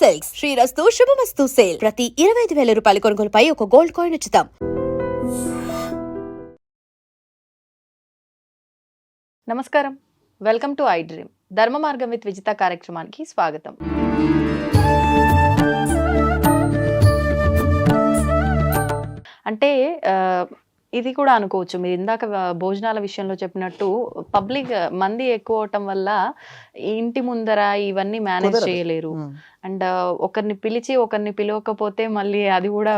Silks. శ్రీరస్తు శుభమస్తు sale. ప్రతి ఇరవై ఐదు వేల రూపాయల కొనుగోలుపై ఒక గోల్డ్ కాయిన్ ఉచితం. నమస్కారం. Welcome to I Dream. ధర్మ మార్గం విత్ విజిత కార్యక్రమానికి స్వాగతం. అంటే ఇది కూడా అనుకోవచ్చు. మీరు ఇందాక భోజనాల విషయంలో చెప్పినట్టు పబ్లిక్ మంది ఎక్కువ అవటం వల్ల ఇంటి ముందర ఇవన్నీ మేనేజ్. చేయలేరు. అండ్ ఒకరిని పిలిచి ఒకరిని పిలవకపోతే మళ్ళీ అది కూడా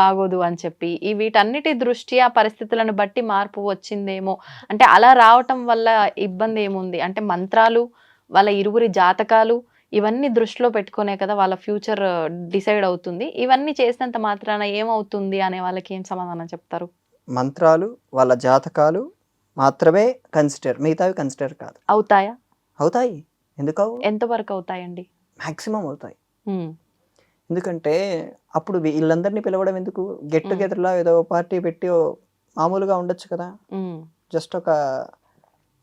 బాగోదు అని చెప్పి. ఈ వీటన్నిటి దృష్ట్యా పరిస్థితులను బట్టి మార్పు వచ్చిందేమో. అంటే అలా రావటం వల్ల ఇబ్బంది ఏముంది? అంటే మంత్రాలు వాళ్ళ ఇరువురి జాతకాలు ఇవన్నీ దృష్టిలో పెట్టుకునే కదా వాళ్ళ ఫ్యూచర్ డిసైడ్ అవుతుంది. ఇవన్నీ చేసినంత మాత్రాన ఏమవుతుంది అనే వాళ్ళకి ఏం సమాధానం చెప్తారు? మంత్రాలు వాళ్ళ జాతకాలు మాత్రమే కన్సిడర్ మిగతావి కన్సిడర్ కాదు. అవుతాయా? అవుతాయి. ఎందుకు అవు ఎంతవరకు అవుతాయండి? మ్యాక్సిమం అవుతాయి. ఎందుకంటే అప్పుడు వీళ్ళందరినీ పిలవడం ఎందుకు? గెట్. టుగెదర్లా ఏదో పార్టీ పెట్టి మామూలుగా ఉండొచ్చు కదా? జస్ట్ ఒక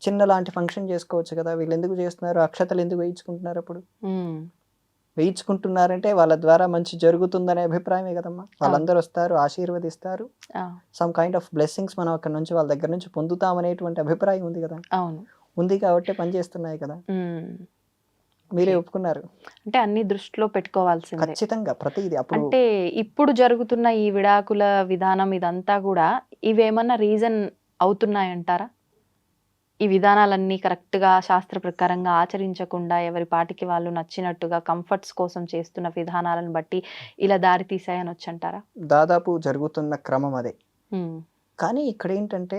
చిన్న లాంటి ఫంక్షన్ చేసుకోవచ్చు కదా? వీళ్ళు ఎందుకు చేస్తున్నారు? అక్షతలు ఎందుకు వేయించుకుంటున్నారు అప్పుడు? వేయించుకుంటున్నారంటే వాళ్ళ ద్వారా మంచి జరుగుతుందనే అభిప్రాయమే కదమ్మా. వాళ్ళందరూ వస్తారు ఆశీర్వదిస్తారు. సమ్ కైండ్ ఆఫ్ బ్లెస్సింగ్స్ మనం అక్కడ నుంచి వాళ్ళ దగ్గర నుంచి పొందుతామనేటువంటి అభిప్రాయం ఉంది కదా. అవును. ఉంది కాబట్టి పనిచేస్తున్నాయి కదా. మీరే. ఒప్పుకున్నారు? అంటే అన్ని దృష్టిలో పెట్టుకోవాల్సిందే. ఖచ్చితంగా ప్రతిది అప్పుడు అంటే ఇప్పుడు జరుగుతున్న ఈ విడాకుల విధానం ఇదంతా కూడా ఇవేమన్నా రీజన్ అవుతున్నాయంటారా? ఈ విధానాలన్నీ కరెక్ట్గా శాస్త్ర ప్రకారంగా ఆచరించకుండా ఎవరి పాటికి వాళ్ళు నచ్చినట్టుగా కంఫర్ట్స్ కోసం చేస్తున్న విధానాలను బట్టి ఇలా దారి తీసాయని వచ్చంటారా? దాదాపు జరుగుతున్న క్రమం అదే. కానీ ఇక్కడ ఏంటంటే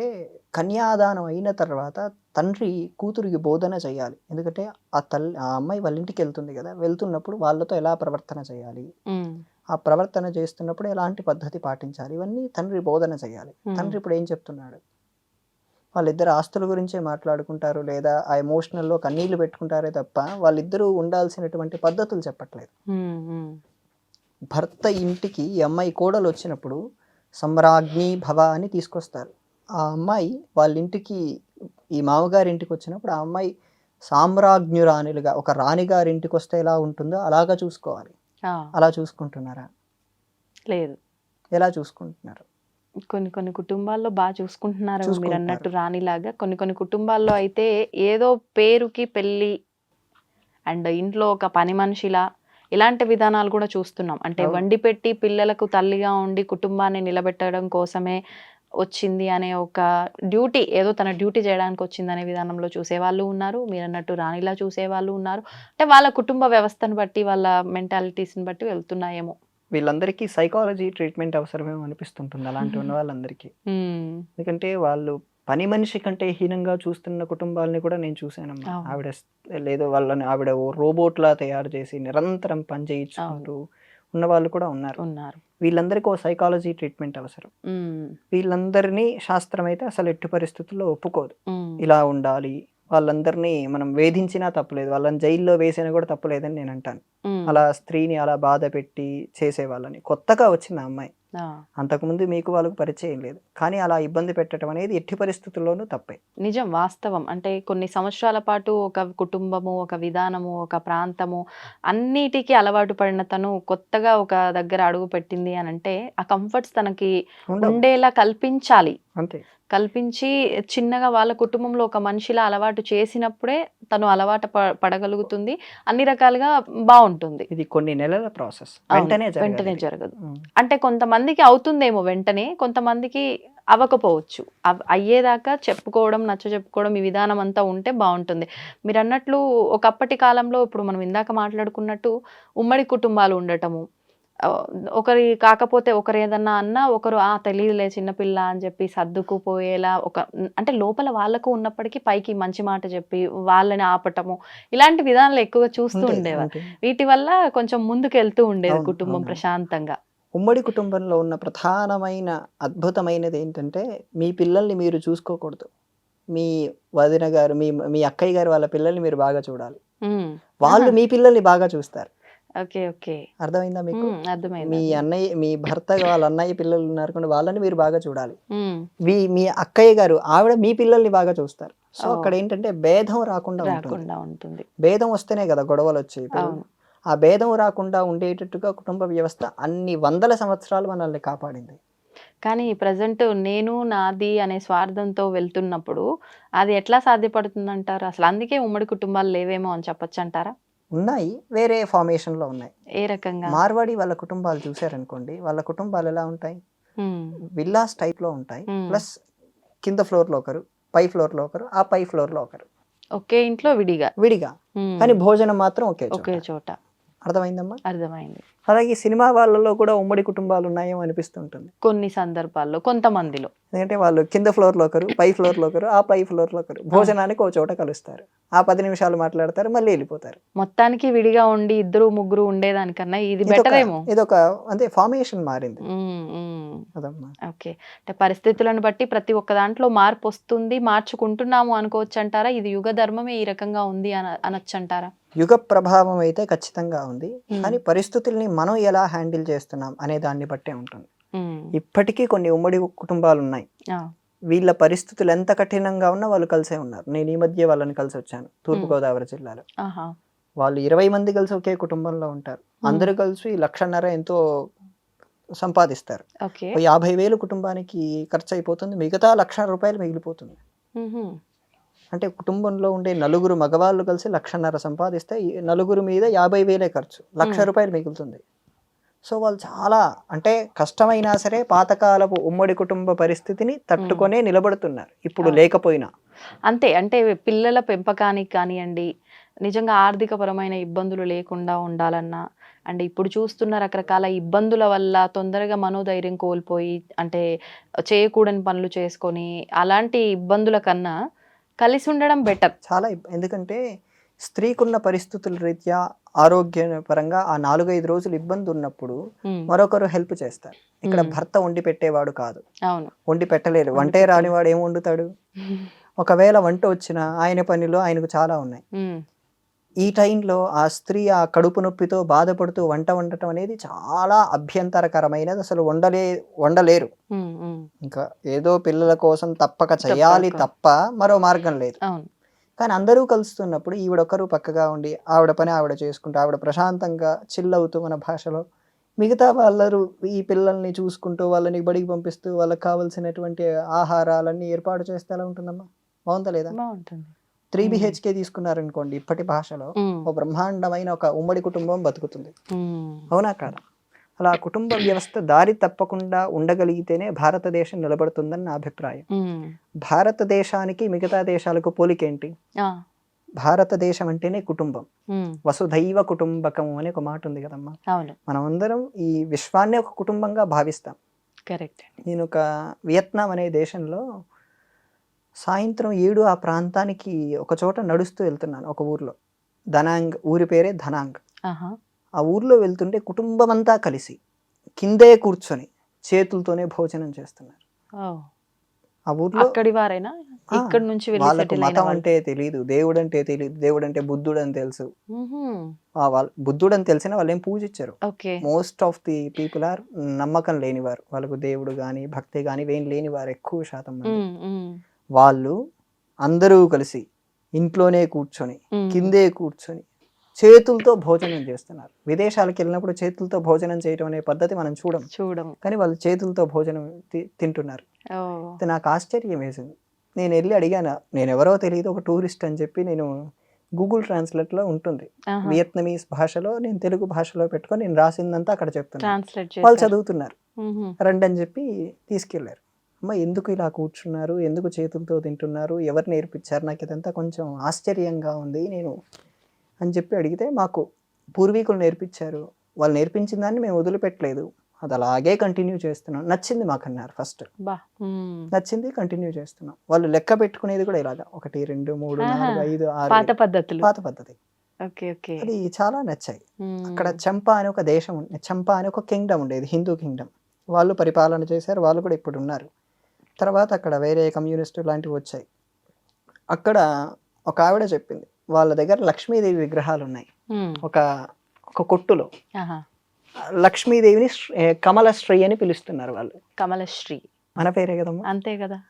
కన్యాదానం అయిన తర్వాత తండ్రి కూతురికి బోధన చేయాలి. ఎందుకంటే ఆ తల్లి ఆ అమ్మాయి వాళ్ళ ఇంటికి వెళ్తుంది కదా వెళ్తున్నప్పుడు వాళ్ళతో ఎలా ప్రవర్తన చేయాలి? ఆ ప్రవర్తన చేస్తున్నప్పుడు ఎలాంటి పద్ధతి పాటించాలి? ఇవన్నీ తండ్రి బోధన చేయాలి. తండ్రి ఇప్పుడు ఏం చెప్తున్నాడు? వాళ్ళిద్దరు ఆస్తుల గురించే మాట్లాడుకుంటారు లేదా ఆ ఎమోషనల్లో కన్నీళ్ళు పెట్టుకుంటారే తప్ప వాళ్ళిద్దరూ ఉండాల్సినటువంటి పద్ధతులు చెప్పట్లేదు. భర్త ఇంటికి ఈ అమ్మాయి కోడలు వచ్చినప్పుడు సమ్రాజ్ఞి భవ అని తీసుకొస్తారు. ఆ అమ్మాయి వాళ్ళ ఇంటికి ఈ మామగారి ఇంటికి వచ్చినప్పుడు ఆ అమ్మాయి సామ్రాజ్ఞురాణులుగా ఒక రాణిగారి ఇంటికి వస్తే ఎలా ఉంటుందో అలాగా చూసుకోవాలి. అలా చూసుకుంటున్నారా? లేదు. ఎలా చూసుకుంటున్నారు? కొన్ని కొన్ని కుటుంబాల్లో బాగా చూసుకుంటున్నారు మీరు. అన్నట్టు రాణిలాగా. కొన్ని కొన్ని కుటుంబాల్లో అయితే ఏదో పేరుకి పెళ్ళి అండ్ ఇంట్లో ఒక పని మనిషిలా ఇలాంటి విధానాలు కూడా చూస్తున్నాం. అంటే. వండి పెట్టి పిల్లలకు తల్లిగా ఉండి కుటుంబాన్ని నిలబెట్టడం కోసమే వచ్చింది అనే ఒక డ్యూటీ ఏదో తన డ్యూటీ చేయడానికి వచ్చింది అనే విధానంలో చూసేవాళ్ళు ఉన్నారు. మీరు అన్నట్టు రాణిలా చూసేవాళ్ళు ఉన్నారు. అంటే వాళ్ళ కుటుంబ వ్యవస్థను బట్టి వాళ్ళ మెంటాలిటీస్ని బట్టి వెళ్తున్నాయేమో. వీళ్ళందరికీ సైకాలజీ ట్రీట్మెంట్ అవసరమేమో అనిపిస్తుంటుంది అలాంటి ఉన్న వాళ్ళందరికీ ఎందుకంటే వాళ్ళు పని మనిషి కంటే హీనంగా చూస్తున్న కుటుంబాలని కూడా నేను చూశానమ్మా. ఆవిడ లేదో వాళ్ళని ఆవిడ ఓ రోబోట్లా తయారు చేసి నిరంతరం పని చేయించుకుంటూ ఉన్న వాళ్ళు కూడా ఉన్నారు. ఉన్నారు. వీళ్ళందరికీ ఓ సైకాలజీ ట్రీట్మెంట్ అవసరం. వీళ్ళందరినీ శాస్త్రం అయితే అసలు ఎట్టి పరిస్థితుల్లో ఒప్పుకోదు. ఇలా ఉండాలి వాళ్ళందరినీ మనం వేధించినా తప్పులేదు. వాళ్ళని జైల్లో వేసినా కూడా తప్పులేదని నేను అంటాను. అలా స్త్రీని అలా బాధ పెట్టి చేసేవాళ్ళని కొత్తగా వచ్చిన అమ్మాయి. అంతకుముందు మీకు వాళ్ళకు పరిచయం లేదు. కానీ అలా ఇబ్బంది పెట్టడం అనేది ఎట్టి పరిస్థితుల్లోనూ తప్పే. నిజం వాస్తవం. అంటే కొన్ని సంవత్సరాల పాటు ఒక కుటుంబము ఒక విధానము ఒక ప్రాంతము అన్నిటికీ అలవాటు పడిన తను కొత్తగా ఒక దగ్గర అడుగు పెట్టింది అని అంటే ఆ కంఫర్ట్స్ తనకి ఉండేలా కల్పించాలి. అంతే. కల్పించి చిన్నగా వాళ్ళ కుటుంబంలో ఒక మనిషిలా అలవాటు చేసినప్పుడే తను అలవాటు పడగలుగుతుంది. అన్ని రకాలుగా బాగుంటుంది ఇది కొన్ని నెలల ప్రాసెస్. వెంటనే జరగదు. వెంటనే. అంటే కొంతమందికి అవుతుందేమో వెంటనే కొంతమందికి అవ్వకపోవచ్చు. అవ్- అయ్యేదాకా చెప్పుకోవడం నచ్చ చెప్పుకోవడం ఈ విధానం అంతా ఉంటే బాగుంటుంది మీరు అన్నట్లు ఒకప్పటి కాలంలో ఇప్పుడు మనం ఇందాక మాట్లాడుకున్నట్టు ఉమ్మడి కుటుంబాలు ఉండటము ఒకరి కాకపోతే ఒకరు ఏదన్నా అన్నా ఒకరు ఆ తెలియదులే చిన్నపిల్ల అని చెప్పి సర్దుకుపోయేలా ఒక అంటే లోపల వాళ్ళకు ఉన్నప్పటికీ పైకి మంచి మాట చెప్పి వాళ్ళని ఆపటము ఇలాంటి విధానాలు ఎక్కువగా చూస్తూ ఉండేవారు. వీటి వల్ల కొంచెం ముందుకు వెళ్తూ ఉండేది కుటుంబం. ప్రశాంతంగా ఉమ్మడి కుటుంబంలో ఉన్న ప్రధానమైన అద్భుతమైనది ఏంటంటే మీ పిల్లల్ని మీరు చూసుకోకూడదు మీ వదిన గారు మీ మీ అక్కయ్య గారు వాళ్ళ పిల్లల్ని మీరు బాగా చూడాలి. వాళ్ళు. మీ పిల్లల్ని బాగా చూస్తారు ఓకే ఓకే. అర్థమైందా మీకు? అర్థమైంది మీ అన్నయ్య మీ భర్త వాళ్ళ అన్నయ్య పిల్లలు ఉన్నారు వాళ్ళని మీరు బాగా చూడాలి. మీ మీ అక్కయ్య గారు ఆవిడ మీ పిల్లల్ని బాగా చూస్తారు. సో. అక్కడ ఏంటంటే భేదం రాకుండా ఉంటుంది. భేదం వస్తేనే కదా గొడవలు అవును. ఆ భేదం రాకుండా ఉండేటట్టుగా కుటుంబ వ్యవస్థ అన్ని వందల సంవత్సరాలు మనల్ని కాపాడింది. కానీ ప్రజెంట్ నేను నాది అనే స్వార్థంతో వెళ్తున్నప్పుడు అది ఎట్లా సాధ్యపడుతుంది అంటారు అసలు అందుకే ఉమ్మడి కుటుంబాలు లేవేమో అని చెప్పొచ్చు అంటారా ఉన్నాయి వేరే ఫార్మేషన్లో ఉన్నాయి. ఏ రకంగా? మార్వాడి వాళ్ళ కుటుంబాలు చూశారనుకోండి వాళ్ళ కుటుంబాలు ఎలా ఉంటాయి? విల్లాస్ టైప్లో ఉంటాయి. ప్లస్ కింద ఫ్లోర్లో ఒకరు పై ఫ్లోర్లో ఒకరు ఆ పై ఫ్లోర్లో ఒకరు. ఒకే ఇంట్లో విడిగా? విడిగా. కానీ భోజనం మాత్రం ఒకే. ఒకే చోట. అర్థమైందమ్మా? అర్థమైంది. అలాగే సినిమా వాళ్ళలో కూడా ఉమ్మడి కుటుంబాలు ఉన్నాయేమో అనిపిస్తుంటుంది. కొన్ని సందర్భాల్లో కొంతమందిలో. ఎందుకంటే వాళ్ళు కింద ఫ్లోర్లో ఒకరు పై ఫ్లోర్లో ఒకరు ఆ పై ఫ్లోర్లో ఒకరు. భోజనానికి ఒక చోట కలుస్తారు. ఆ పది నిమిషాలు మాట్లాడతారు మళ్ళీ వెళ్ళిపోతారు. మొత్తానికి విడిగా ఉండి ఇద్దరు ముగ్గురు ఉండేదానికన్నా ఇది బెటర్ ఏమో. ఇదొక అంటే ఫార్మేషన్ మారింది. అదమ్మా. ఓకే. అంటే పరిస్థితులను బట్టి ప్రతి ఒక్క దాంట్లో మార్పు వస్తుంది మార్చుకుంటున్నాము అనుకోవచ్చు అంటారా ఇది యుగ ధర్మమే ఈ రకంగా ఉంది అన అనొచ్చు అంటారా యుగ ప్రభావం అయితే ఖచ్చితంగా ఉంది. కానీ పరిస్థితుల్ని మనం ఎలా హ్యాండిల్ చేస్తున్నాం అనే దాన్ని బట్టే ఉంటుంది. ఇప్పటికీ కొన్ని ఉమ్మడి కుటుంబాలు ఉన్నాయి. వీళ్ళ పరిస్థితులు ఎంత కఠినంగా ఉన్నా వాళ్ళు కలిసే ఉన్నారు. నేను ఈ మధ్య వాళ్ళని కలిసి వచ్చాను తూర్పుగోదావరి జిల్లాలో. వాళ్ళు ఇరవై మంది కలిసి ఒకే కుటుంబంలో ఉంటారు. అందరూ కలిసి లక్షన్నర ఎంతో సంపాదిస్తారు. యాభై వేలు కుటుంబానికి ఖర్చు అయిపోతుంది. మిగతా లక్ష రూపాయలు మిగిలిపోతుంది. అంటే కుటుంబంలో ఉండే నలుగురు మగవాళ్ళు కలిసి లక్షన్నర సంపాదిస్తే నలుగురు మీద యాభై వేలే ఖర్చు. లక్ష. రూపాయలు మిగులుతుంది. సో వాళ్ళు చాలా అంటే కష్టమైనా సరే పాతకాలపు ఉమ్మడి కుటుంబ పరిస్థితిని తట్టుకొనే నిలబడుతున్నారు. ఇప్పుడు. లేకపోయినా. అంతే అంటే పిల్లల పెంపకానికి కానివ్వండి నిజంగా ఆర్థికపరమైన ఇబ్బందులు లేకుండా ఉండాలన్నా అండ్ ఇప్పుడు చూస్తున్న రకరకాల ఇబ్బందుల వల్ల తొందరగా మనోధైర్యం కోల్పోయి అంటే చేయకూడని పనులు చేసుకొని అలాంటి ఇబ్బందుల కన్నా కలిసి ఉండడం బెటర్ చాలా ఎందుకంటే స్త్రీకున్న పరిస్థితుల రీత్యా ఆరోగ్యపరంగా ఆ నాలుగైదు రోజులు ఇబ్బంది ఉన్నప్పుడు మరొకరు హెల్ప్ చేస్తారు. ఇక్కడ. భర్త వండి పెట్టేవాడు కాదు. వండి పెట్టలేడు వండి వంటే రానివాడు ఏం వండుతాడు? ఒకవేళ వంట వచ్చినా ఆయన పనిలో ఆయనకు చాలా ఉన్నాయి. ఈ టైంలో ఆ స్త్రీ ఆ కడుపు నొప్పితో బాధపడుతూ వంట వండటం అనేది చాలా అభ్యంతరకరమైనది. అసలు వండలే వండలేరు. ఇంకా ఏదో పిల్లల కోసం తప్పక చేయాలి. తప్ప మరో మార్గం లేదు. కానీ అందరూ కలుస్తున్నప్పుడు ఈవిడొకరు పక్కగా ఉండి ఆవిడ పని ఆవిడ చేసుకుంటూ ఆవిడ ప్రశాంతంగా చిల్ అవుతూ మన భాషలో మిగతా వాళ్ళరు ఈ పిల్లల్ని చూసుకుంటూ వాళ్ళని బడికి పంపిస్తూ వాళ్ళకి కావాల్సినటువంటి ఆహారాలన్నీ ఏర్పాటు చేస్తే ఎలా ఉంటుందమ్మా? బాగుందా లేదా? బాగుంటుంది. త్రీ. బిహెచ్కే తీసుకున్నారనుకోండి ఇప్పటి భాషలో ఒక బ్రహ్మాండమైన ఒక ఉమ్మడి కుటుంబం బతుకుతుంది. అవునా కాదా? అలా కుటుంబ వ్యవస్థ దారి తప్పకుండా ఉండగలిగితేనే భారతదేశం నిలబడుతుందని నా అభిప్రాయం. భారతదేశానికి మిగతా దేశాలకు పోలికేంటి? భారతదేశం అంటేనే కుటుంబం. వసుధైవ కుటుంబకం అనే ఒక మాట ఉంది కదమ్మా. మనం అందరం ఈ విశ్వాన్ని ఒక కుటుంబంగా భావిస్తాం. కరెక్ట్. నేను ఒక వియత్నాం అనే దేశంలో సాయంత్రం ఏడు ఆ ప్రాంతానికి ఒక చోట నడుస్తూ వెళ్తున్నాను ఒక ఊర్లో. ధనాంగ్ ఊరి పేరే ధనాంగ్. ఆ ఊర్లో వెళ్తుంటే కుటుంబం అంతా కలిసి కిందే కూర్చొని చేతులతోనే భోజనం చేస్తున్నారు. ఆ ఊర్లో అక్కడి వారైనా? ఆ, ఇక్కడ నుంచి వాళ్ళకు మతం. అంటే తెలియదు దేవుడు అంటే తెలియదు దేవుడు అంటే బుద్ధుడు అని తెలుసు. వాళ్ళ బుద్ధుడు అని తెలిసిన వాళ్ళు ఏం పూజించారు. Most of the people are నమ్మకం లేనివారు. వాళ్ళకు దేవుడు కానీ భక్తి కానీ ఏం లేనివారు ఎక్కువ శాతం వాళ్ళు అందరూ కలిసి ఇంట్లోనే కూర్చొని కిందే కూర్చొని చేతులతో భోజనం చేస్తున్నారు. విదేశాలకు వెళ్ళినప్పుడు చేతులతో భోజనం చేయడం అనే పద్ధతి మనం చూడం. చూడము కానీ వాళ్ళు చేతులతో భోజనం తింటున్నారు. నాకు ఆశ్చర్యం వేసింది. నేను వెళ్ళి అడిగాను నేను ఎవరో తెలియదు ఒక టూరిస్ట్ అని చెప్పి నేను గూగుల్ ట్రాన్స్లేట్లో ఉంటుంది. వియత్నమీస్ భాషలో నేను తెలుగు భాషలో పెట్టుకొని నేను రాసిందంతా అక్కడ చెప్తున్నాను. వాళ్ళు చదువుతున్నారు. రండి అని చెప్పి తీసుకెళ్ళారు అమ్మ ఎందుకు ఇలా కూర్చున్నారు? ఎందుకు చేతులతో తింటున్నారు? ఎవరు నేర్పించారు? నాకు ఇదంతా కొంచెం ఆశ్చర్యంగా ఉంది. నేను అని చెప్పి అడిగితే మాకు పూర్వీకులు నేర్పించారు. వాళ్ళు నేర్పించిన దాన్ని మేము వదిలిపెట్టలేదు. అది అలాగే కంటిన్యూ చేస్తున్నాం. నచ్చింది మాకు అన్నారు ఫస్ట్ నచ్చింది కంటిన్యూ చేస్తున్నాం. వాళ్ళు లెక్క పెట్టుకునేది కూడా ఇలాగా. ఒకటి రెండు మూడు. నాలుగు ఐదు ఆరు పాత. పద్ధతులు. పాత పద్ధతి. Okay okay. అది చాలా నచ్చాయి. అక్కడ చంపా అనే ఒక దేశం చంపా అనే ఒక కింగ్డమ్ ఉండేది హిందూ కింగ్డమ్. వాళ్ళు పరిపాలన చేశారు వాళ్ళు కూడా ఇప్పుడు ఉన్నారు తర్వాత అక్కడ వేరే కమ్యూనిస్టు లాంటివి వచ్చాయి. అక్కడ ఒక ఆవిడ చెప్పింది వాళ్ళ దగ్గర లక్ష్మీదేవి విగ్రహాలు ఉన్నాయి ఒక ఒక కొట్టులో. లక్ష్మీదేవిని కమలశ్రీ అని పిలుస్తున్నారు వాళ్ళు. కమలశ్రీ. మన పేరే కదమ్మా? అంతే కదా?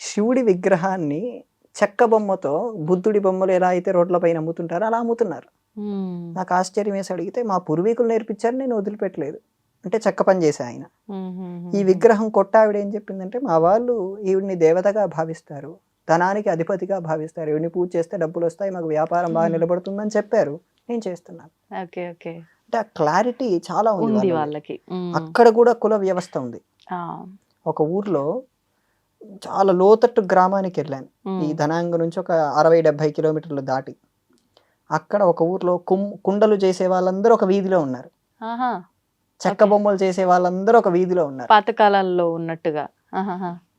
శివుడి విగ్రహాన్ని చెక్క బొమ్మతో బుద్ధుడి బొమ్మలు ఎలా అయితే రోడ్ల పైన అమ్ముతుంటారో అలా అమ్ముతున్నారు. నాకు ఆశ్చర్యం వేసి అడిగితే మా పూర్వీకులు నేర్పించారు నేను వదిలిపెట్టలేదు. అంటే చెక్క పని చేశా ఆయన. ఈ. విగ్రహం కొట్ట ఆవిడ ఏం చెప్పిందంటే మా వాళ్ళు ఈవిడ్ని దేవతగా భావిస్తారు ధనానికి అధిపతిగా భావిస్తారు. ఈవిడ్ని పూజ చేస్తే డబ్బులు వస్తాయి మాకు వ్యాపారం బాగా. నిలబడుతుందని చెప్పారు. నేను చేస్తున్నాను. Okay okay. అంటే ఆ క్లారిటీ చాలా ఉంది. వాళ్ళకి. అక్కడ కూడా కుల వ్యవస్థ ఉంది. ఒక ఊర్లో చాలా లోతట్టు గ్రామానికి వెళ్ళాను. ఈ ధనాంగ నుంచి ఒక అరవై డెబ్బై కిలోమీటర్లు దాటి. అక్కడ ఒక ఊర్లో కుం కుండలు చేసే వాళ్ళందరూ ఒక వీధిలో ఉన్నారు. చెక్క. బొమ్మలు చేసే వాళ్ళందరూ ఒక వీధిలో ఉన్నారు. పాతకాలంలో ఉన్నట్టుగా.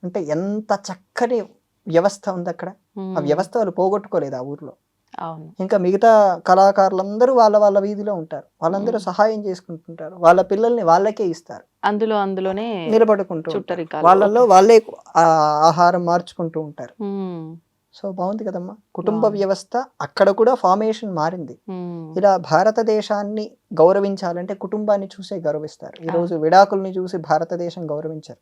అంటే ఎంత చక్కని వ్యవస్థ ఉంది అక్కడ. ఆ వ్యవస్థ వాళ్ళు పోగొట్టుకోలేదు ఆ ఊర్లో. ఇంకా మిగతా కళాకారులందరూ వాళ్ళ వాళ్ళ వీధిలో ఉంటారు. వాళ్ళందరూ. సహాయం చేసుకుంటుంటారు. వాళ్ళ పిల్లల్ని వాళ్ళకే ఇస్తారు. అందులో అందులోనే నిలబడుకుంటూ వాళ్ళల్లో. వాళ్ళే ఆహారం మార్చుకుంటూ ఉంటారు. సో బాగుంది కదమ్మా. కుటుంబ. వ్యవస్థ అక్కడ కూడా ఫార్మేషన్ మారింది. ఇలా భారతదేశాన్ని గౌరవించాలంటే కుటుంబాన్ని చూసే గౌరవిస్తారు. ఈరోజు విడాకుల్ని చూసి భారతదేశం గౌరవించారు.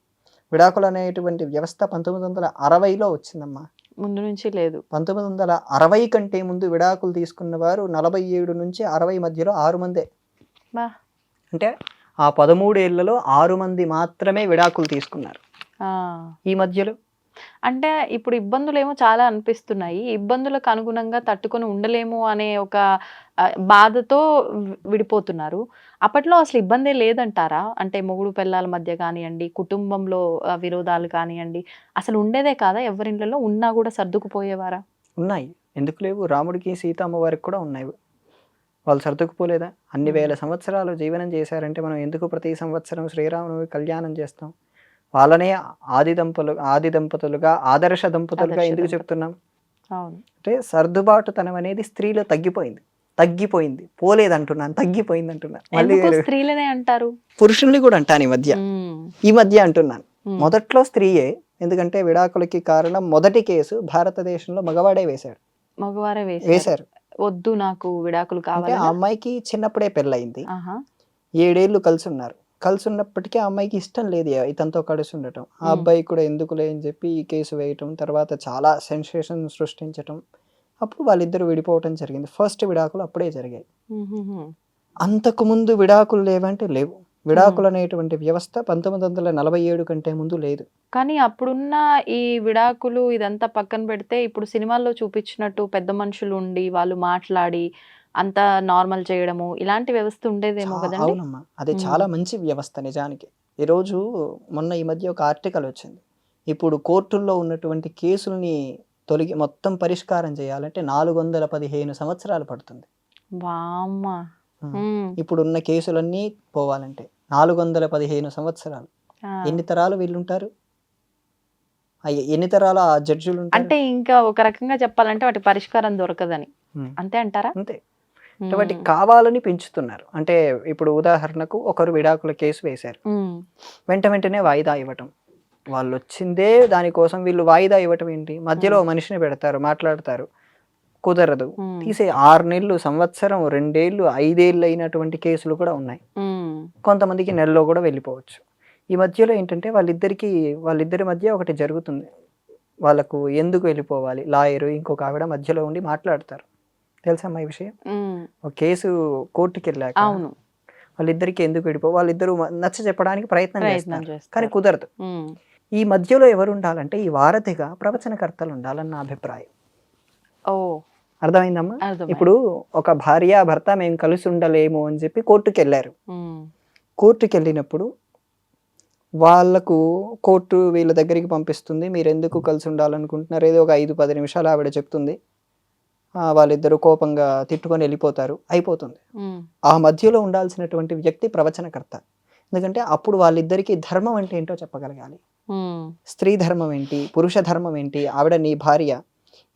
విడాకులు అనేటువంటి వ్యవస్థ పంతొమ్మిది వందల అరవైలో వచ్చిందమ్మా. ముందు నుంచి లేదు. పంతొమ్మిది వందల అరవై కంటే ముందు విడాకులు తీసుకున్న వారు నలభై ఏడు నుంచి అరవై మధ్యలో ఆరు మందే. అంటే ఆ పదమూడేళ్ళలో ఆరు మంది మాత్రమే విడాకులు తీసుకున్నారు. ఈ మధ్యలో అంటే ఇప్పుడు ఇబ్బందులు ఏమో చాలా అనిపిస్తున్నాయి. ఇబ్బందులకు అనుగుణంగా తట్టుకొని ఉండలేము అనే ఒక బాధతో విడిపోతున్నారు. అప్పట్లో అసలు ఇబ్బందే లేదంటారా? అంటే మొగుడు పిల్లల మధ్య కానివ్వండి కుటుంబంలో విరోధాలు కానివ్వండి అసలు ఉండేదే కాదా? ఎవరింట్లో ఉన్నా కూడా సర్దుకుపోయేవారా? ఉన్నాయి. ఎందుకు లేవు? రాముడికి సీతమ్మ వారికి కూడా ఉన్నాయి. వాళ్ళు సర్దుకుపోలేదా? అన్ని వేల సంవత్సరాలు జీవనం చేశారంటే మనం ఎందుకు ప్రతి సంవత్సరం శ్రీరాముని కళ్యాణం చేస్తాం? వాళ్ళనే ఆది దంపలు ఆది దంపతులుగా ఆదర్శ దంపతులుగా ఎందుకు దంపతులు. చెప్తున్నాం? అంటే సర్దుబాటుతనం అనేది స్త్రీలో తగ్గిపోయింది. తగ్గిపోయింది. పోలేదు అంటున్నాను తగ్గిపోయింది అంటున్నాను మళ్ళీ స్త్రీలనే అంటారు? పురుషుల్ని కూడా అంటాను ఈ మధ్య. ఈ మధ్య అంటున్నాను. మొదట్లో స్త్రీయే ఎందుకంటే విడాకులకి కారణం మొదటి కేసు భారతదేశంలో మగవాడే వేశాడు. మగవారే వేశారు. వద్దు నాకు విడాకులు కావాలి ఆ అమ్మాయికి చిన్నప్పుడే పెళ్ళయింది. ఆహా. ఏడేళ్ళు కలిసి ఉన్నారు. కలిసి ఉన్నప్పటికీ ఆ అమ్మాయికి ఇష్టం లేదు ఇతనితో కలిసి ఉండటం. ఆ. అబ్బాయి కూడా ఎందుకులే అని చెప్పి ఈ కేసు వేయటం తర్వాత చాలా సెన్సేషన్ సృష్టించటం అప్పుడు వాళ్ళిద్దరు విడిపోవటం జరిగింది. ఫస్ట్ విడాకులు అప్పుడే జరిగాయి. ఉమ్, ఉమ్, ఉమ్. అంతకు ముందు విడాకులు లేవంటే లేవు. విడాకులు అనేటువంటి వ్యవస్థ పంతొమ్మిది వందల నలభై ఏడు కంటే ముందు లేదు. కానీ అప్పుడున్న ఈ విడాకులు ఇదంతా పక్కన పెడితే ఇప్పుడు సినిమాల్లో చూపించినట్టు పెద్ద మనుషులు ఉండి వాళ్ళు మాట్లాడి అంతా నార్మల్ చేయడము ఇలాంటి వ్యవస్థ ఉండేదేమో కదండి? అవునమ్మా. అది. చాలా మంచి వ్యవస్థ నిజానికి. ఈరోజు మొన్న ఈ మధ్య ఒక ఆర్టికల్ వచ్చింది. ఇప్పుడు కోర్టుల్లో ఉన్నటువంటి కేసుల్ని తొలగి మొత్తం పరిష్కారం చేయాలంటే నాలుగు వందల పదిహేను సంవత్సరాలు పడుతుంది. ఇప్పుడు ఉన్న కేసులన్నీ పోవాలంటే నాలుగు వందల పదిహేను సంవత్సరాలు. ఎన్ని తరాలు వీళ్ళుంటారు? ఎన్ని తరాల ఆ జడ్జిలు అంటే ఇంకా ఒక రకంగా చెప్పాలంటే వాటి పరిష్కారం దొరకదని. అంతే అంటారా? అంతే. వాటికి కావాలని పెంచుతున్నారు. అంటే ఇప్పుడు ఉదాహరణకు ఒకరు విడాకుల కేసు వేశారు. వెంట వెంటనే వాయిదా ఇవ్వటం. వాళ్ళు వచ్చిందే దానికోసం వీళ్ళు వాయిదా ఇవ్వటం ఏంటి? మధ్యలో మనిషిని పెడతారు మాట్లాడతారు. కుదరదు. తీసే ఆరు నెలలు సంవత్సరం రెండేళ్ళు ఐదేళ్ళు అయినటువంటి కేసులు కూడా ఉన్నాయి. కొంతమందికి నెలలో కూడా వెళ్ళిపోవచ్చు. ఈ మధ్యలో ఏంటంటే వాళ్ళిద్దరికి వాళ్ళిద్దరి మధ్య ఒకటి జరుగుతుంది. వాళ్ళకు ఎందుకు వెళ్ళిపోవాలి? లాయరు ఇంకొక ఆవిడ మధ్యలో ఉండి మాట్లాడతారు. తెలుసమ్మా ఈ విషయం? ఒక కేసు కోర్టుకి వెళ్ళాక అవును. వాళ్ళిద్దరికి ఎందుకు వెళ్ళిపో వాళ్ళిద్దరూ నచ్చ చెప్పడానికి ప్రయత్నం చేస్తారు. కానీ కుదరదు. ఈ మధ్యలో ఎవరు ఉండాలంటే ఈ వారధిగా ప్రవచనకర్తలు ఉండాలన్న నా అభిప్రాయం. ఓ. అర్థమైందమ్మా? అర్థమైంది. ఇప్పుడు ఒక భార్య భర్త మేము కలిసి ఉండలేము అని చెప్పి కోర్టుకి వెళ్ళారు కోర్టుకి వెళ్ళినప్పుడు వాళ్ళకు కోర్టు వీళ్ళ దగ్గరికి పంపిస్తుంది. మీరు ఎందుకు కలిసి ఉండాలనుకుంటున్నారు? ఏదో ఒక ఐదు పది నిమిషాలు ఆవిడ చెప్తుంది. వాళ్ళిద్దరూ కోపంగా తిట్టుకొని వెళ్ళిపోతారు. అయిపోతుంది. ఆ మధ్యలో ఉండాల్సినటువంటి వ్యక్తి ప్రవచనకర్త. ఎందుకంటే అప్పుడు వాళ్ళిద్దరికీ ధర్మం అంటే ఏంటో చెప్పగలగాలి. స్త్రీ ధర్మం ఏంటి? పురుష ధర్మం ఏంటి? ఆవిడ నీ భార్య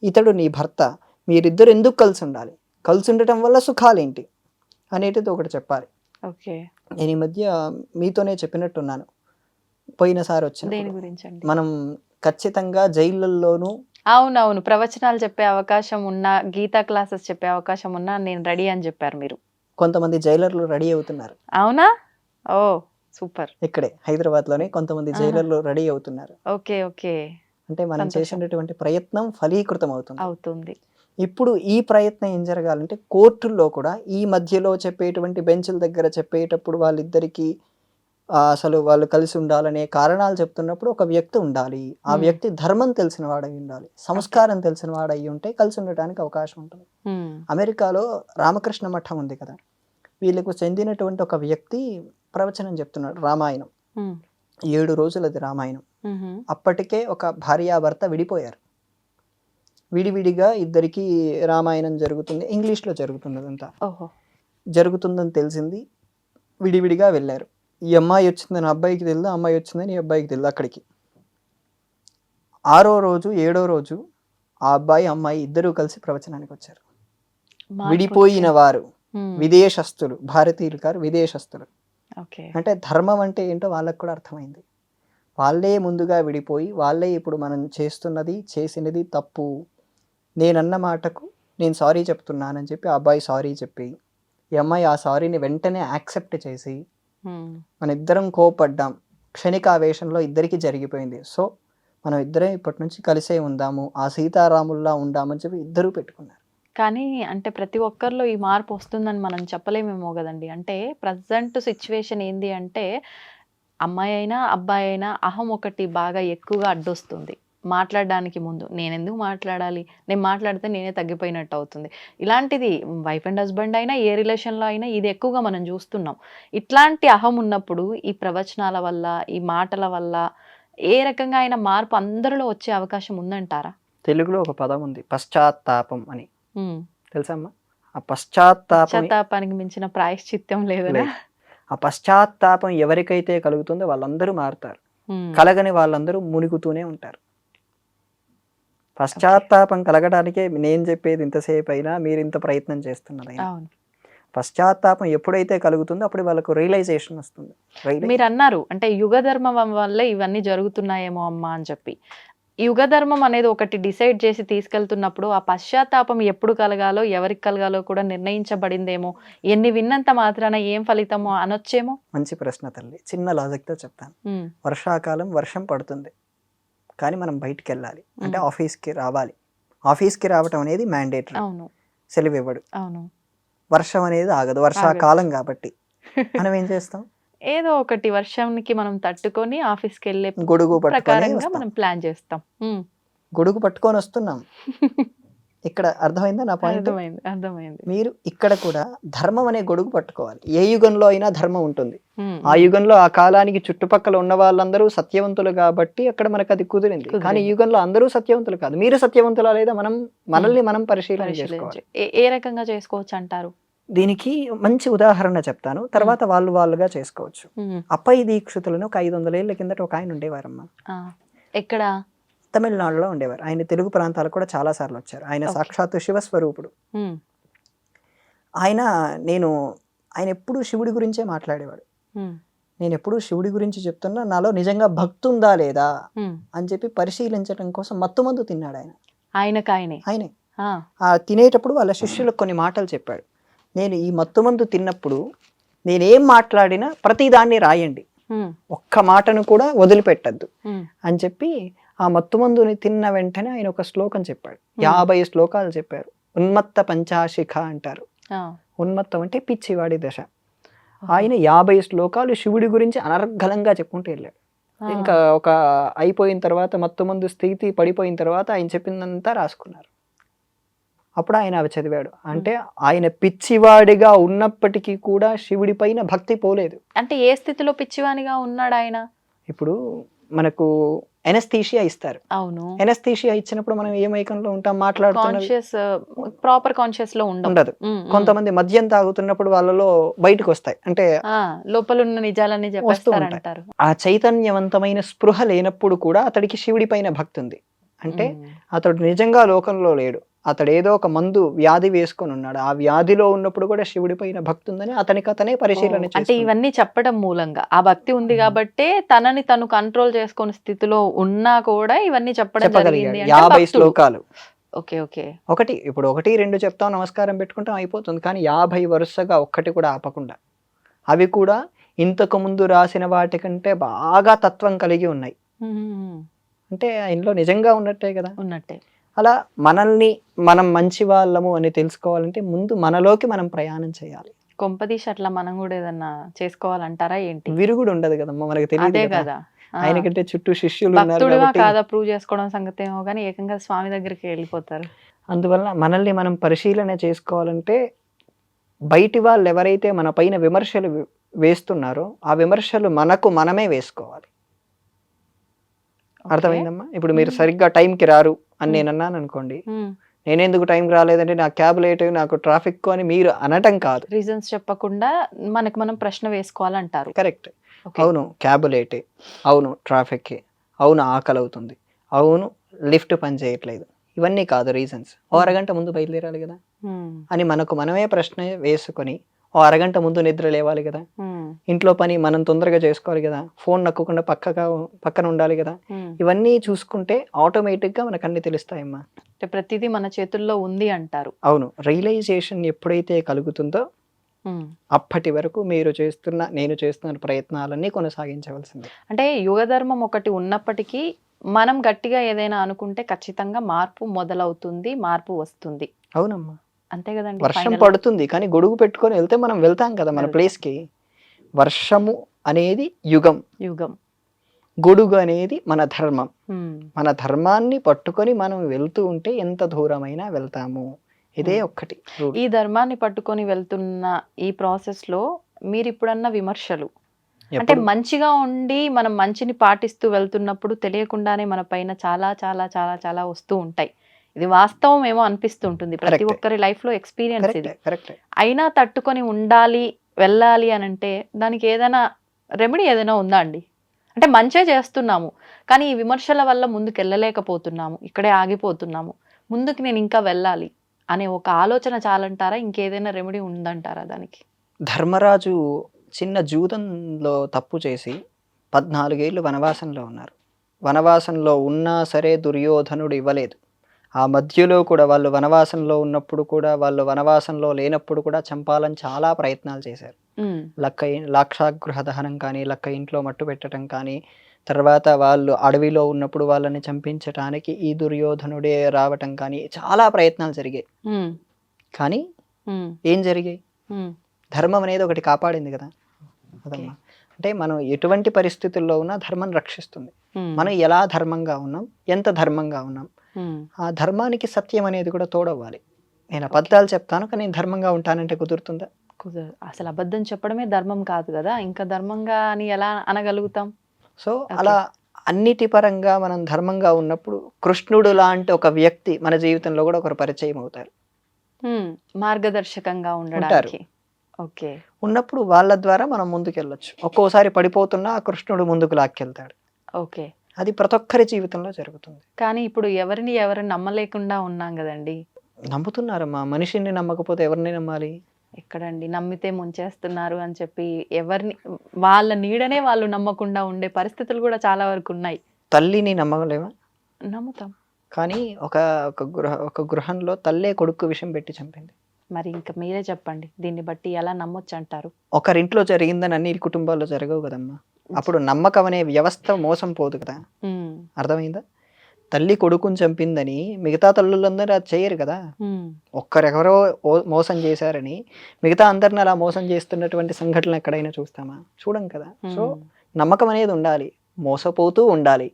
ఇతడు నీ భర్త మీరిద్దరు ఎందుకు కలిసి ఉండాలి? కలిసి ఉండటం వల్ల సుఖాలేంటి? అనేటిది ఒకటి చెప్పాలి. ఓకే. నేను ఈ మధ్య మీతోనే చెప్పినట్టున్నాను. పోయినసారి వచ్చిన మనం ఖచ్చితంగా జైళ్ళల్లోనూ అవునవును. ప్రవచనాలు చెప్పే అవకాశం ఉన్నా గీతా క్లాసెస్ చెప్పే అవకాశం ఉన్నా నేను రెడీ అని చెప్పారు మీరు. కొంతమంది జైలర్లు రెడీ అవుతున్నారు. అవునా? Oh super. ఇక్కడే హైదరాబాద్లోనే కొంతమంది. జైలర్లు రెడీ అవుతున్నారు. Okay okay. అంటే మనం. చేసినటువంటి ప్రయత్నం ఫలీకృతం అవుతుంది. అవుతుంది. ఇప్పుడు ఈ ప్రయత్నం ఏం జరగాలంటే కోర్టుల్లో కూడా ఈ మధ్యలో చెప్పేటువంటి బెంచ్ల దగ్గర చెప్పేటప్పుడు వాళ్ళిద్దరికీ అసలు వాళ్ళు కలిసి ఉండాలనే కారణాలు చెప్తున్నప్పుడు ఒక వ్యక్తి ఉండాలి. ఆ. వ్యక్తి ధర్మం తెలిసిన వాడై ఉండాలి. సంస్కారం తెలిసిన వాడై ఉంటే కలిసి ఉండటానికి అవకాశం ఉంటుంది. అమెరికాలో రామకృష్ణ మఠం ఉంది కదా. వీళ్ళకు చెందినటువంటి ఒక వ్యక్తి ప్రవచనం చెప్తున్నాడు రామాయణం. ఏడు రోజులది రామాయణం. అప్పటికే ఒక భార్యాభర్త విడిపోయారు. విడివిడిగా ఇద్దరికి రామాయణం జరుగుతుంది. ఇంగ్లీష్లో జరుగుతుంది అదంతా జరుగుతుందని తెలిసింది. విడివిడిగా వెళ్ళారు. ఈ అమ్మాయి వచ్చిందని అబ్బాయికి తెలియదు అమ్మాయి వచ్చిందని ఈ అబ్బాయికి తెలియదు అక్కడికి. ఆరో రోజు ఏడో రోజు ఆ అబ్బాయి అమ్మాయి ఇద్దరూ కలిసి ప్రవచనానికి వచ్చారు. విడిపోయిన వారు విదేశస్తులు భారతీయులు కారు విదేశస్తులు అంటే ధర్మం అంటే ఏంటో వాళ్ళకు కూడా అర్థమైంది. వాళ్ళే ముందుగా విడిపోయి వాళ్ళే ఇప్పుడు మనం చేస్తున్నది చేసినది తప్పు. నేనన్న మాటకు నేను సారీ చెప్తున్నానని చెప్పి ఆ అబ్బాయి సారీ చెప్పి ఈ అమ్మాయి ఆ సారీని వెంటనే యాక్సెప్ట్ చేసి మన ఇద్దరం కోపడ్డాం. క్షణిక ఆవేశంలో ఇద్దరికి జరిగిపోయింది. సో మనం ఇద్దరం ఇప్పటి నుంచి కలిసే ఉందాము ఆ సీతారాముల్లా ఉందామని చెప్పి ఇద్దరూ పెట్టుకున్నారు. కానీ అంటే ప్రతి ఒక్కరిలో ఈ మార్పు వస్తుందని మనం చెప్పలేమేమో కదండి. అంటే ప్రజెంట్ సిచ్యువేషన్ ఏంది అంటే అమ్మాయి అయినా అబ్బాయి అయినా అహం ఒకటి బాగా ఎక్కువగా అడ్డొస్తుంది. మాట్లాడడానికి ముందు నేను ఎందుకు మాట్లాడాలి? నేను మాట్లాడితే నేనే తగ్గిపోయినట్టు అవుతుంది. ఇలాంటిది వైఫ్ అండ్ హస్బెండ్ అయినా ఏ రిలేషన్లో అయినా ఇది ఎక్కువగా మనం చూస్తున్నాం. ఇట్లాంటి అహం ఉన్నప్పుడు ఈ ప్రవచనాల వల్ల ఈ మాటల వల్ల ఏ రకంగా అయినా మార్పు అందరిలో వచ్చే అవకాశం ఉందంటారా? తెలుగులో ఒక పదం ఉంది పశ్చాత్తాపం అని. తెలుసమ్మా? ఆ పశ్చాత్తాపం పశ్చాత్తాపానికి మించిన ప్రాయశ్చిత్తం లేదనా? లేదు. ఆ పశ్చాత్తాపం ఎవరికైతే కలుగుతుందో వాళ్ళందరూ మారుతారు. కలగని వాళ్ళందరూ మునుగుతూనే ఉంటారు. పశ్చాత్తాపం కలగడానికే నేను చెప్పేది ఇంతసేపు అయినా మీరు ఇంత ప్రయత్నం చేస్తున్నదైనా. పశ్చాత్తాపం ఎప్పుడైతే కలుగుతుందో అప్పుడు వాళ్ళకు రియలైజేషన్ వస్తుంది. మీరు అన్నారు అంటే యుగ ధర్మం వల్లే ఇవన్నీ జరుగుతున్నాయేమో అమ్మా అని చెప్పి. యుగ ధర్మం అనేది ఒకటి డిసైడ్ చేసి తీసుకెళ్తున్నప్పుడు ఆ పశ్చాత్తాపం ఎప్పుడు కలగాలో ఎవరికి కలగాలో కూడా నిర్ణయించబడిందేమో ఎన్ని విన్నంత మాత్రాన ఏం ఫలితమో అనొచ్చేమో? మంచి ప్రశ్న తల్లి. చిన్న లాజిక్తో చెప్తాను. వర్షాకాలం వర్షం పడుతుంది. కానీ మనం బయటికి వెళ్ళాలి అంటే. ఆఫీస్కి రావాలి. ఆఫీస్కి రావటం అనేది మ్యాండేటరీ. అవును. సెలవు ఇవ్వడు అవును. వర్షం అనేది ఆగదు. వర్షాకాలం కాబట్టి. మనం ఏం చేస్తాం? ఏదో ఒకటి వర్షానికి మనం తట్టుకొని ఆఫీస్కి వెళ్ళే గొడుగు పట్టుకొని ప్రకారంగా. మనం ప్లాన్ చేస్తాం. గొడుగు పట్టుకొని వస్తున్నాం. ఇక్కడ అర్థమైందా నా పాయింట్? అర్థమైంది అర్థమైంది. మీరు ఇక్కడ కూడా ధర్మం అనే గొడుగు పట్టుకోవాలి. ఏ యుగంలో అయినా ధర్మం ఉంటుంది. ఆ యుగంలో ఆ కాలానికి చుట్టుపక్కల ఉన్న వాళ్ళందరూ సత్యవంతులు కాబట్టి అక్కడ మనకు అది కుదిరింది. కానీ ఈ యుగంలో అందరూ సత్యవంతులు కాదు. మీరు సత్యవంతులా లేదా మనం మనల్ని మనం పరిశీలన చేసుకోవాలి. ఏ- రకంగా చేసుకోవచ్చు అంటారు? దీనికి మంచి ఉదాహరణ చెప్తాను. తర్వాత వాళ్ళు వాళ్ళుగా చేసుకోవచ్చు. అప్పై దీక్షితులను ఒక ఐదు వందల ఏళ్ళ కిందట ఒక ఆయన ఉండేవారమ్మా. ఎక్కడ? తమిళనాడులో ఉండేవారు. ఆయన తెలుగు ప్రాంతాలకు కూడా చాలా సార్లు వచ్చారు. ఆయన. సాక్షాత్తు శివస్వరూపుడు ఆయన నేను ఆయన ఎప్పుడూ శివుడి గురించే మాట్లాడేవాడు. నేను ఎప్పుడూ శివుడి గురించి చెప్తున్నా నాలో నిజంగా భక్తి ఉందా లేదా. అని చెప్పి పరిశీలించడం కోసం మత్తు మందు తిన్నాడు ఆయన. ఆయనకు ఆయనే. ఆయనే ఆ, తినేటప్పుడు వాళ్ళ శిష్యులకు కొన్ని మాటలు చెప్పాడు. నేను ఈ మత్తు మందు తిన్నప్పుడు నేనేం మాట్లాడినా ప్రతిదాన్ని రాయండి. ఒక్క మాటను కూడా వదిలిపెట్టద్దు అని చెప్పి ఆ మత్తు మందుని తిన్న వెంటనే ఆయన ఒక శ్లోకం చెప్పాడు. యాభై శ్లోకాలు చెప్పారు. ఉన్మత్త పంచాశిఖ అంటారు. ఉన్మత్తం అంటే పిచ్చివాడి దశ. ఆయన యాభై శ్లోకాలు శివుడి గురించి అనర్గళంగా చెప్పుకుంటూ వెళ్ళాడు. ఇంకా ఒక అయిపోయిన తర్వాత మత్తు మందు స్థితి పడిపోయిన తర్వాత ఆయన చెప్పిందంతా రాసుకున్నారు. అప్పుడు ఆయన అవి చదివాడు. అంటే ఆయన పిచ్చివాడిగా ఉన్నప్పటికీ కూడా శివుడి పైన భక్తి పోలేదు. అంటే ఏ స్థితిలో పిచ్చివానిగా ఉన్నాడు ఆయన ఇప్పుడు మనకు ఎనస్థీషియా ఇస్తారు. అవును. ఎనస్థీషియా ఇచ్చినప్పుడు మనం ఏ మైకంలో ఉంటాం మాట్లాడుతున్నది? కాన్షియస్ ప్రాపర్ కాన్షియస్లో ఉండదు. కొంతమంది మద్యం తాగుతున్నప్పుడు వాళ్ళలో బయటకు వస్తాయి అంటే ఆ, లోపల ఉన్న నిజాలన్నీ వస్తూ చెప్పేస్తారంటారు. ఆ చైతన్యవంతమైన స్పృహ లేనప్పుడు కూడా అతడికి శివుడి పైన భక్తి ఉంది అంటే అతడు నిజంగా లోకంలో లేడు. అతడు ఏదో ఒక మందు వ్యాధి వేసుకొని ఉన్నాడు. ఆ వ్యాధిలో ఉన్నప్పుడు కూడా శివుడి పైన భక్తి ఉందని అతనికి అతనే పరిశీలన అంటే. ఇవన్నీ చెప్పడం మూలంగా. ఆ భక్తి ఉంది. కాబట్టే తనని తను కంట్రోల్ చేసుకునే స్థితిలో ఉన్నా కూడా ఇవన్నీ చెప్పడం జరిగింది యాభై. శ్లోకాలు. Okay okay. ఒకటి ఇప్పుడు ఒకటి రెండు చెప్తాం నమస్కారం పెట్టుకుంటాం అయిపోతుంది. కానీ యాభై వరుసగా ఒక్కటి కూడా ఆపకుండా. అవి కూడా ఇంతకు ముందు రాసిన వాటికంటే బాగా తత్వం కలిగి ఉన్నాయి. అంటే ఆయనలో నిజంగా ఉన్నట్టే కదా? ఉన్నట్టే. అలా మనల్ని మనం మంచి వాళ్ళము అని తెలుసుకోవాలంటే ముందు మనలోకి మనం ప్రయాణం చేయాలి. కొంపదీసి అట్లా మనం కూడా ఏదన్నా చేసుకోవాలంటారా ఏంటి? విరుగుడు ఉండదు కదమ్మా మనకు తెలియదు కదా. ఆయనకంటే చుట్టూ శిష్యులు ఉన్నారు కాదా ప్రూవ్ చేసుకోవడం సంగతి ఏమో కానీ ఏకంగా స్వామి దగ్గరికి వెళ్ళిపోతారు. అందువల్ల మనల్ని మనం పరిశీలన చేసుకోవాలంటే బయటి వాళ్ళు ఎవరైతే మన పైన విమర్శలు వేస్తున్నారో ఆ విమర్శలు మనకు మనమే వేసుకోవాలి. అర్థమైందమ్మా? ఇప్పుడు మీరు. సరిగ్గా టైంకి రారు. అని. నేను అన్నాను అనుకోండి. నేనెందుకు టైంకి రాలేదంటే నా క్యాబ్ లేట్ నాకు ట్రాఫిక్ అని మీరు అనటం కాదు. రీజన్స్ చెప్పకుండా మనకు మనం ప్రశ్న వేసుకోవాలంటారు. కరెక్ట్. అవును క్యాబ్ లేటే. అవును ట్రాఫిక్ అవును ఆకలి అవుతుంది అవును లిఫ్ట్ పని చేయట్లేదు. ఇవన్నీ కాదు రీజన్స్. ఓ అరగంట ముందు బయలుదేరాలి కదా. అని మనకు మనమే ప్రశ్న వేసుకొని ఓ అరగంట ముందు నిద్ర లేవాలి కదా. ఇంట్లో పని మనం తొందరగా చేసుకోవాలి కదా. ఫోన్ నక్కకుండా పక్కగా పక్కన ఉండాలి కదా. ఇవన్నీ చూసుకుంటే ఆటోమేటిక్గా మనకు అన్ని తెలుస్తాయమ్మా. అంటే ప్రతిదీ మన చేతుల్లో ఉంది అంటారు. అవును. రియలైజేషన్ ఎప్పుడైతే కలుగుతుందో. అప్పటి వరకు మీరు చేస్తున్న నేను చేస్తున్న ప్రయత్నాలన్నీ కొనసాగించవలసిందే. అంటే యుగధర్మం ఒకటి ఉన్నప్పటికీ మనం గట్టిగా ఏదైనా అనుకుంటే ఖచ్చితంగా మార్పు మొదలవుతుంది మార్పు వస్తుంది. అవునమ్మా. అంతే కదండి వర్షం. పడుతుంది కానీ గొడుగు పెట్టుకొని వెళ్తే మనం వెళ్తాం కదా మన. ప్లేస్కి వర్షము అనేది యుగం యుగం గొడుగు అనేది మన ధర్మం. మన ధర్మాన్ని పట్టుకొని మనం వెళ్తూ ఉంటే ఎంత దూరమైనా వెళ్తాము ఇదే. ఒక్కటి. ఈ ధర్మాన్ని పట్టుకొని వెళ్తున్న ఈ ప్రాసెస్లో మీరు ఇప్పుడన్న విమర్శలు అంటే మంచిగా ఉండి మనం మంచిని పాటిస్తూ వెళ్తున్నప్పుడు తెలియకుండానే మన పైన చాలా చాలా చాలా చాలా వస్తూ ఉంటాయి ఇది వాస్తవం ఏమో అనిపిస్తుంటుంది. ప్రతి. ఒక్కరి లైఫ్లో ఎక్స్పీరియన్స్ ఇది. అయినా తట్టుకొని ఉండాలి వెళ్ళాలి అని అంటే దానికి ఏదైనా రెమెడీ ఏదైనా ఉందా అండి? అంటే మంచే చేస్తున్నాము. కానీ ఈ విమర్శల వల్ల ముందుకు వెళ్ళలేకపోతున్నాము ఇక్కడే ఆగిపోతున్నాము. ముందుకు నేను ఇంకా వెళ్ళాలి అనే ఒక ఆలోచన చాలంటారా? ఇంకేదైనా రెమెడీ ఉందంటారా దానికి? ధర్మరాజు చిన్న జూదంలో తప్పు చేసి పద్నాలుగేళ్ళు వనవాసంలో ఉన్నారు. వనవాసంలో ఉన్నా సరే దుర్యోధనుడు ఇవ్వలేదు. ఆ మధ్యలో కూడా వాళ్ళు వనవాసంలో ఉన్నప్పుడు కూడా వాళ్ళు వనవాసంలో లేనప్పుడు కూడా చంపాలని చాలా ప్రయత్నాలు చేశారు. లక్క లాక్షాగృహ దహనం కానీ లక్క ఇంట్లో మట్టు పెట్టడం కానీ తర్వాత వాళ్ళు అడవిలో ఉన్నప్పుడు వాళ్ళని చంపించటానికి ఈ దుర్యోధనుడే రావటం కానీ చాలా ప్రయత్నాలు జరిగాయి. కానీ ఏం జరిగాయి? ధర్మం అనేది ఒకటి కాపాడింది కదా? అదమ్మా. అంటే మనం ఎటువంటి పరిస్థితుల్లో ఉన్నా ధర్మం రక్షిస్తుంది. మనం ఎలా ధర్మంగా ఉన్నాం? ఎంత ధర్మంగా ఉన్నాం? ఆ ధర్మానికి సత్యం అనేది కూడా తోడవ్వాలి. నేను అబద్ధాలు చెప్తాను కానీ నేను ధర్మంగా ఉంటానంటే కుదురుతుందా? కుదరదు అసలు అబద్ధం చెప్పడమే ధర్మం కాదు కదా ఇంకా ధర్మంగా అని ఎలా అనగలుగుతాం? సో అలా అన్నిటి పరంగా మనం ధర్మంగా ఉన్నప్పుడు కృష్ణుడు లాంటి ఒక వ్యక్తి మన జీవితంలో కూడా ఒకరు పరిచయం అవుతారు. మార్గదర్శకంగా ఉండడానికి. ఓకే. ఉన్నప్పుడు వాళ్ళ ద్వారా మనం ముందుకు వెళ్ళొచ్చు ఒక్కోసారి పడిపోతున్నా ఆ కృష్ణుడు ముందుకు లాక్కెళ్తాడు. ఓకే. అది ప్రతి ఒక్కరి జీవితంలో జరుగుతుంది. కానీ ఇప్పుడు ఎవరిని ఎవరిని నమ్మలేకుండా ఉన్నాం కదండి. నమ్ముతున్నారమ్మా మనిషిని నమ్మకపోతే ఎవరిని నమ్మాలి? ఎక్కడండి? నమ్మితే ముంచేస్తున్నారు అని చెప్పి ఎవరిని వాళ్ళ నీడనే వాళ్ళు నమ్మకుండా ఉండే పరిస్థితులు కూడా చాలా వరకు ఉన్నాయి. తల్లిని నమ్మలేమా నమ్ముతాం. కానీ ఒక ఒక గృహ ఒక గృహంలో తల్లే కొడుకు విషయం పెట్టి చంపింది. మరి ఇంకా మీరే చెప్పండి. దీన్ని బట్టి ఎలా నమ్మొచ్చు అంటారు ఒకరింట్లో జరిగిందని అన్ని కుటుంబాల్లో జరగవు కదమ్మా. అప్పుడు నమ్మకం అనే వ్యవస్థ మోసం పోదు కదా. అర్థమైందా? తల్లి కొడుకుని చంపిందని మిగతా తల్లులందరూ అది చేయరు కదా. ఒక్కరెవరో మోసం చేశారని మిగతా అందరిని అలా మోసం చేస్తున్నటువంటి సంఘటనలు ఎక్కడైనా చూస్తామా? చూడం కదా. సో. నమ్మకం అనేది ఉండాలి. మోసపోతూ ఉండాలి.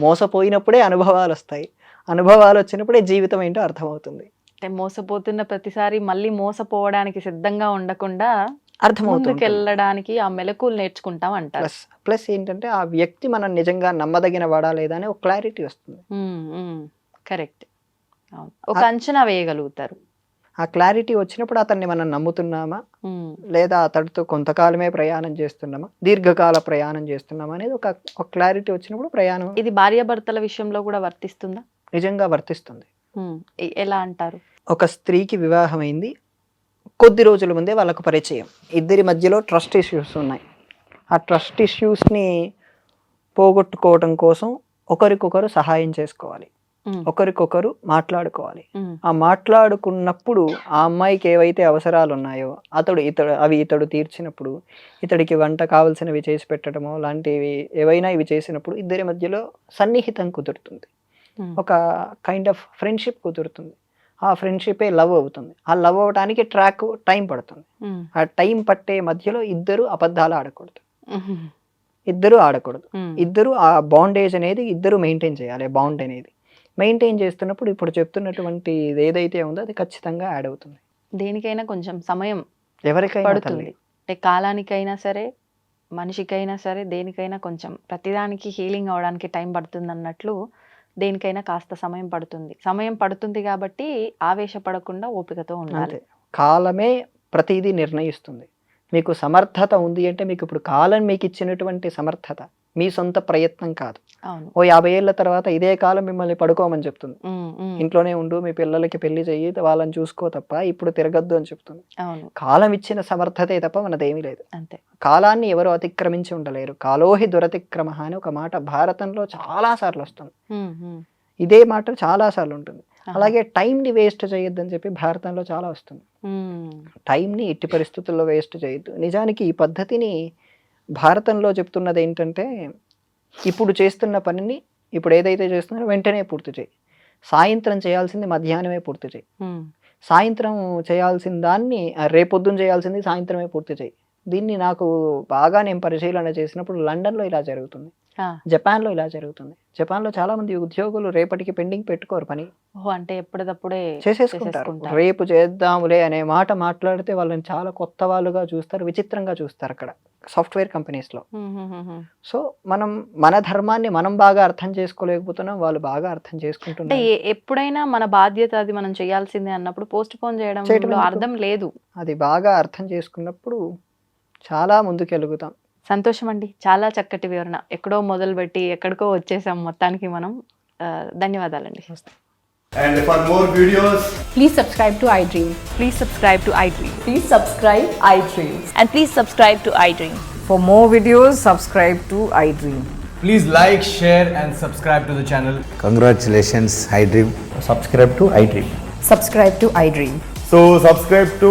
మోసపోయినప్పుడే అనుభవాలు వస్తాయి. అనుభవాలు వచ్చినప్పుడే జీవితం ఏంటో అర్థమవుతుంది. అంటే మోసపోతున్న ప్రతిసారి మళ్ళీ మోసపోవడానికి సిద్ధంగా ఉండకుండా అర్థమవుతుంది వెళ్ళడానికి ఆ మెలకులు నేర్చుకుంటాం అంటారు. ప్లస్ ప్లస్ ఏంటంటే ఆ వ్యక్తి మనం నిజంగా నమ్మదగిన వాడా లేదా అని ఒక క్లారిటీ వస్తుంది. కరెక్ట్. అవును. ఒక అంచనా వేయగలుగుతారు. ఆ క్లారిటీ వచ్చినప్పుడు అతన్ని మనం నమ్ముతున్నామా? లేదా అతడితో కొంతకాలమే ప్రయాణం చేస్తున్నామా? దీర్ఘకాల ప్రయాణం చేస్తున్నామా అనేది ఒక క్లారిటీ వచ్చినప్పుడు ప్రయాణం ఇది భార్యాభర్తల విషయంలో కూడా వర్తిస్తుందా? నిజంగా వర్తిస్తుంది. ఎలా అంటారు? ఒక స్త్రీకి వివాహమైంది. కొద్ది రోజుల ముందే వాళ్ళకు పరిచయం. ఇద్దరి మధ్యలో ట్రస్ట్ ఇష్యూస్ ఉన్నాయి. ఆ ట్రస్ట్ ఇష్యూస్ని పోగొట్టుకోవడం కోసం ఒకరికొకరు సహాయం చేసుకోవాలి. ఒకరికొకరు మాట్లాడుకోవాలి. ఆ మాట్లాడుకున్నప్పుడు ఆ అమ్మాయికి ఏవైతే అవసరాలు ఉన్నాయో అతడు ఇతడు అవి ఇతడు తీర్చినప్పుడు ఇతడికి వంట కావలసినవి చేసి పెట్టడమో లాంటివి ఏవైనా ఇవి చేసినప్పుడు ఇద్దరి మధ్యలో సన్నిహితం కుదురుతుంది. ఒక కైండ్ ఆఫ్ ఫ్రెండ్షిప్ కుదురుతుంది. ఆ ఫ్రెండ్షిపే లవ్ అవుతుంది ఆ లవ్ అవ్వడానికి ట్రాక్ టైం పడుతుంది. ఆ టైం పట్టే మధ్యలో ఇద్దరు అబద్ధాలు ఆడకూడదు. ఇద్దరు ఆడకూడదు. ఇద్దరు ఆ బాండేజ్ అనేది ఇద్దరు మెయింటైన్ చేయాలి బాండ్ అనేది మెయింటైన్ చేస్తున్నప్పుడు ఇప్పుడు చెప్తున్నటువంటి ఏదైతే ఉందో అది ఖచ్చితంగా యాడ్ అవుతుంది దేనికైనా కొంచెం సమయం ఎవరికైనా పడుతుంది. అంటే కాలానికైనా సరే మనిషికైనా సరే దేనికైనా కొంచెం ప్రతిదానికి హీలింగ్ అవడానికి టైం పడుతుంది అన్నట్లు దేనికైనా కాస్త సమయం పడుతుంది. సమయం పడుతుంది కాబట్టి ఆవేశపడకుండా ఓపికతో ఉండాలి. కాలమే ప్రతిదీ నిర్ణయిస్తుంది. మీకు సమర్థత ఉంది అంటే మీకు ఇప్పుడు కాలం మీకు ఇచ్చినటువంటి సమర్థత. మీ సొంత ప్రయత్నం కాదు. ఓ యాభై ఏళ్ళ తర్వాత ఇదే కాలం మిమ్మల్ని పడుకోమని చెప్తుంది. ఇంట్లోనే ఉండు మీ పిల్లలకి పెళ్ళి చెయ్యి వాళ్ళని చూసుకో తప్ప ఇప్పుడు తిరగద్దు అని చెప్తుంది. కాలం ఇచ్చిన సమర్థతే తప్ప మనదేమీ లేదు. అంతే. కాలాన్ని ఎవరు అతిక్రమించి ఉండలేరు. కాలోహి దురతిక్రమ అని ఒక మాట భారతంలో చాలా సార్లు వస్తుంది. ఇదే మాట చాలా సార్లు ఉంటుంది. అలాగే టైంని వేస్ట్ చేయొద్దని చెప్పి భారతంలో చాలా వస్తుంది. ఉమ్, టైంని ఎట్టి పరిస్థితుల్లో వేస్ట్ చేయొద్దు. నిజానికి ఈ పద్ధతిని భారతంలో చెప్తున్నది ఏంటంటే ఇప్పుడు చేస్తున్న పనిని ఇప్పుడు ఏదైతే చేస్తున్నారో వెంటనే పూర్తి చేయి. సాయంత్రం చేయాల్సింది మధ్యాహ్నమే పూర్తి చేయి. సాయంత్రం చేయాల్సిన దాన్ని రేపొద్దున చేయాల్సింది సాయంత్రమే పూర్తి చేయి. దీన్ని నాకు బాగా నేను పరిశీలన చేసినప్పుడు లండన్లో ఇలా జరుగుతుంది. జపాన్లో ఇలా జరుగుతుంది. జపాన్లో చాలా మంది ఉద్యోగులు రేపటికి పెండింగ్ పెట్టుకోరు పని. అంటే ఎప్పటికప్పుడే చేసేసుకుంటారు. రేపు చేద్దాములే అనే మాట మాట్లాడితే వాళ్ళని చాలా కొత్త వాళ్ళుగా చూస్తారు విచిత్రంగా చూస్తారు అక్కడ సాఫ్ట్వేర్ కంపెనీస్లో. ఉమ్, ఉమ్. సో మనం మన ధర్మాన్ని మనం బాగా అర్థం చేసుకోలేకపోతున్నాం వాళ్ళు బాగా అర్థం చేసుకుంటున్నారు. ఎప్పుడైనా మన బాధ్యత అది మనం చేయాల్సిందే అన్నప్పుడు పోస్ట్ పోన్ చేయడం? అర్థం లేదు. అది బాగా అర్థం చేసుకున్నప్పుడు చాలా ముందుకెలుగుతాం. సంతోషం అండి చాలా చక్కటి వివరణ ఎక్కడో మొదలుపెట్టి ఎక్కడికో వచ్చేసాం మొత్తానికి మనం ధన్యవాదాలండి And for more videos, Please subscribe to iDream. Please subscribe to iDream. Please subscribe iDream. And please subscribe to iDream. For more videos, subscribe to iDream. please like, share, and subscribe to the channel. Congratulations, iDream. subscribe to iDream. Subscribe to iDream. So, subscribe to